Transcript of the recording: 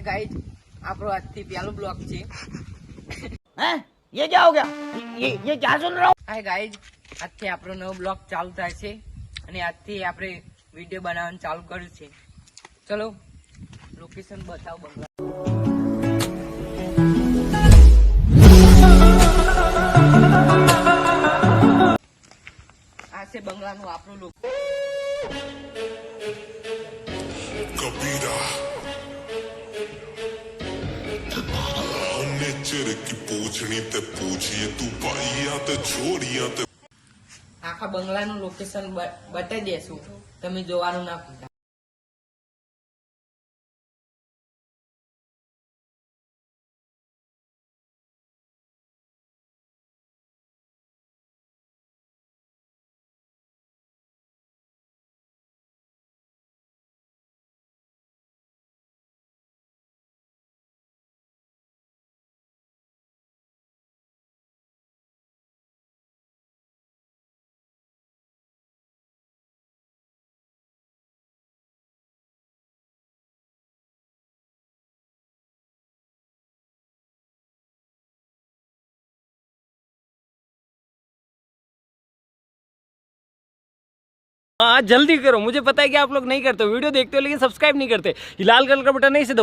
Hi guys આપણો આજથી પહેલો બ્લોગ છે हैं ये क्या हो गया ये ये क्या सुन रहा हूँ હાય ગાઈઝ આજથી આપણો નવો બ્લોગ ચાલુ થાય છે અને આજથી આપણે વિડીયો બનાવવાનું ચાલુ કર્યું છે ચલો લોકેશન બતાવો બંગલા આ છે બંગલાનું આપણું લોક कबीरा ચરકી પૂછણી તે પૂછીએ તું ભાઈયા તે છોડિયા તે આખા બંગલાનું લોકેશન બતાવી દેશું. તમે જોવાનું ના ભૂલતા हाँ जल्दी करो मुझे पता है कि आप लोग नहीं करते वीडियो देखते हो लेकिन सब्सक्राइब नहीं करते ये लाल कलर का बटन नहीं से दबाओ।